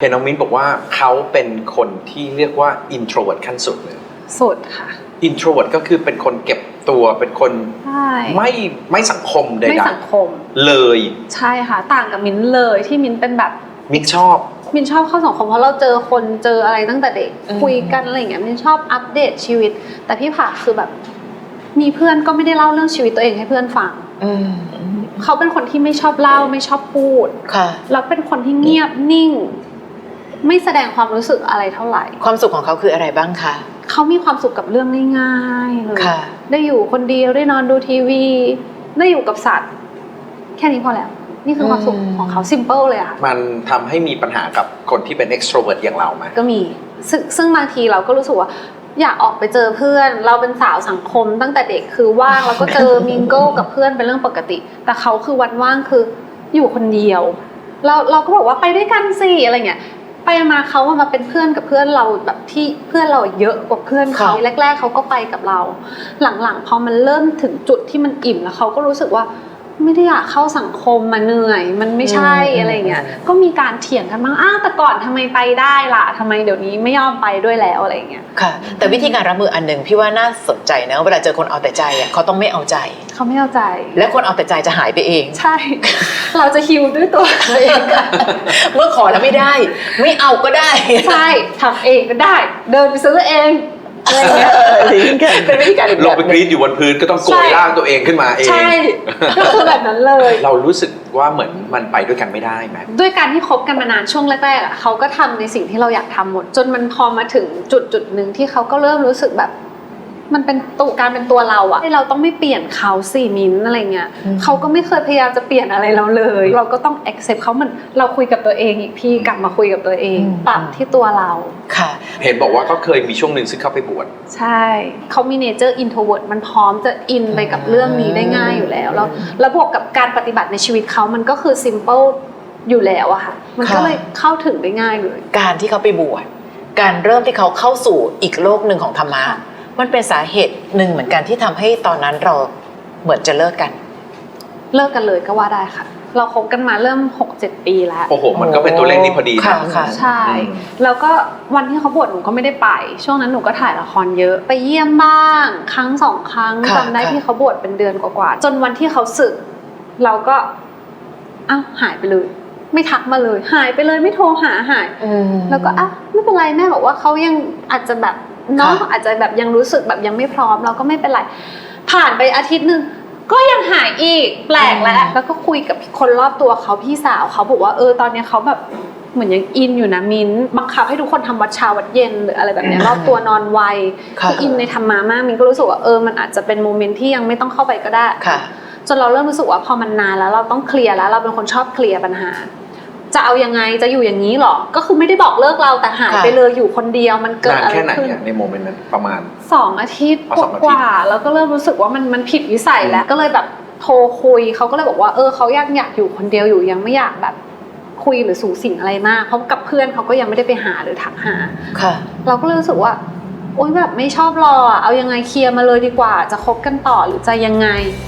เห็นน้องมิ้นบอกว่าเขาเป็นคนที่เรียกว่า introvert ขั้นสุดเลย สุดค่ะ introvert ก็คือเป็นคนเก็บตัวเป็นคนใช่ไม่ไม่สังคมใดไม่สังคม ๆเลย ใช่ค่ะ ต่างกับมิ้นเลยที่มิ้นเป็นแบบ มิกชอบ มินชอบเข้าสังคมเพราะเราเจอคนเจออะไรตั้งแต่เด็กอืม คุยกันอะไรอย่างเงี้ยมินชอบอัปเดตชีวิต แต่พี่ผาคือแบบ มีเพื่อนก็ไม่ได้เล่าเรื่องชีวิตตัวเองให้เพื่อนฟังอืมเขาเป็นคนที่ไม่ชอบเล่าไม่ชอบพูด ค่ะ แล้วเป็นคนที่เงียบนิ่ง ไม่แสดงความรู้สึกอะไรเท่าไหร่ ความสุขของเขาคืออะไรบ้างคะ เขามีความสุขกับเรื่องง่ายๆเลยค่ะ ได้อยู่คนเดียวได้นอนดูทีวี ได้อยู่กับสัตว์ แค่นี้พอแล้ว นี่คือความสุขอืมของเขาซิมเ l ิลเลยอะค่ะมันทำให้มีปัญหากับคนที่เป็น extrovert อย่างเราไหมก็มีซึ่งซึ่งบางทีเราก็รู้สึกว่า อยากออกไปเจอเพื่อน เราเป็นสาวสังคมตั้งแต่เด็กคือว่างแล้วก็เจอ มิงโก้กับเพื่อนเป็นเรื่องปกติ แต่เขาคือวันว่างคืออยู่คนเดียว เราเราก็บอกว่าไปด้วยกันสิอะไรเงี้ย ไปมาเขาอะมาเป็นเพื่อนกับเพื่อนเราแบบที่เพื่อนเราเยอะกว่าเพื่อนเขาค่ะแรก ๆเขาก็ไปกับเรา หลังๆพอมันเริ่มถึงจุดที่มันอิ่มแล้วเขาก็รู้สึกว่า ไม่ได้อยากเข้าสังคมมาเหนื่อย มันไม่ใช่อืมอะไรเงี้ยอืมก็มีการเถียงกันบ้างอ้าวแต่ก่อนทำไมไปได้ล่ะทำไมเดี๋ยวนี้ไม่ยอมไปด้วยแล้วอะไรเงี้ยค่ะ แต่วิธีการรับมืออันหนึ่งพี่ว่าน่าสนใจนะเวลาเจอคนเอาแต่ใจอะเขาต้องไม่เอาใจ เขาไม่เข้าใจ และคนเอาแต่ใจจะหายไปเอง ใช่ เราจะฮิวด้วยตัวเราเองค่ะเมื่อขอแล้วไม่ได้ ไม่เอาก็ได้ใช่ทำเองก็ได้ เดินไปซื้อเอง อะไรเงี้ยเป็นวิธีการอีกลแบงบไปหกนึ่รีงดอยู่บนพื้นก็ต้องโกยใช่ ร่างตัวเองขึ้นมาเอง ใช่ก็คือแบบนั้นเลย เรารู้สึกว่าเหมือนมันไปด้วยกันไม่ได้ไหม ด้วยการที่คบกันมานานช่วงแรกๆอะเขาก็ทำในสิ่งที่เราอยากทำหมด จนมันพอมาถึงจุดจุดๆหนึ่งที่เขาก็เริ่มรู้สึกแบบ มันเป็นตัวการเป็นตัวเราอะให้เราต้องไม่เปลี่ยนเขาสี่มิ้นท์อะไรเงี้ยอืมเขาก็ไม่เคยพยายามจะเปลี่ยนอะไรเราเลย เราก็ต้อง accept เขาเหมือนเราคุยกับตัวเองอีกพี่กลับมาคุยกับตัวเองปรับที่ตัวเราค่ะ เห็นบอกว่าเขาเคยมีช่วงหนึ่งซึ่งเข้าไปบวชใช่เขามีเนเจอร์ introvert มันพร้อมจะอินไปกับเรื่องนี้ได้ง่ายอยู่แล้วแล้วแล้วบวกกับการปฏิบัติในชีวิตเขามันก็คือ simple อยู่แล้วอะค่ะ มันก็ค่ะเลยเข้าถึงได้ง่ายเลย การที่เขาไปบวชการเริ่มที่เขาเข้าสู่อีกโลกหนึ่งของธรรมะค่ะ มันเป็นสาเหตุหนึ่งเหมือนกันที่ทำให้ตอนนั้นเราเหมือนจะเลิกกัน เลิกกันเลยก็ว่าได้ค่ะ เราคบกันมาเริ่ม 6-7 ปีแล้ว โอ้โห มันก็เป็นตัวเลขนี้พอดีนะค่ะค่ะ ใช่อืมแล้วก็วันที่เขาบวชหนูก็ไม่ได้ไป ช่วงนั้นหนูก็ถ่ายละครเยอะ ไปเยี่ยมบ้าง ครั้งสองครั้งค่ะจำได้ค่ะ ที่เขาบวชเป็นเดือนกว่าๆ จนวันที่เขาสึก เราก็อ้าวหายไปเลย ไม่ทักมาเลย หายไปเลยไม่โทรหาหาย อืม แล้วก็อะไม่เป็นไรแม่บอกว่าเขายังอาจจะแบบ เนาะค่ะอาจจะแบบยังรู้สึกแบบยังไม่พร้อมเราก็ไม่เป็นไร ผ่านไปอาทิตย์หนึ่งก็ยังหายอีกแปลกแล้วแล้วก็คุยกับคนรอบตัวเขาพี่สาวเขาบอกว่าเออตอนเนี้ยเขาแบบเหมือนยังอินอยู่นะมินบังคับให้ทุกคนทำวัดเช้าวัดเย็นหรืออะไรแบบเนี้ยอืมรอบตัวนอนไวค่ะคืออินในธรรมะมากมินก็รู้สึกว่าเออมันอาจจะเป็นโมเมนต์ที่ยังไม่ต้องเข้าไปก็ได้ค่ะจนเราเริ่มรู้สึกว่าพอมันนานแล้วเราต้องเคลียร์แล้ว เราเป็นคนชอบเคลียร์ปัญหา จะเอายังไงจะอยู่อย่างนี้หรอ ก็คือไม่ได้บอกเลิกเราแต่หายค่ะไปเลยอยู่คนเดียวมันเกิดนานอะไรแค่ไหนขึ้นอะในโมเมนต์นั้นประมาณสองอาทิตย์อ๋อสองอาทิตย์กว่าๆแล้วก็เริ่มรู้สึกว่ามันมันผิดวิสัยแล้วก็เลยแบบโทรคุยเขาก็เลยบอกว่าเออเขายังอยากอยู่คนเดียวอยู่ยังไม่อยากแบบคุยหรือสูงสิงอะไรมากเพราะกับเพื่อนเขาก็ยังไม่ได้ไปหาหรือทักหาค่ะ เราก็เลยรู้สึกว่าโอ๊ยแบบไม่ชอบรออะเอายังไงเคลียร์มาเลยดีกว่า จะคบกันต่อหรือจะยังไงค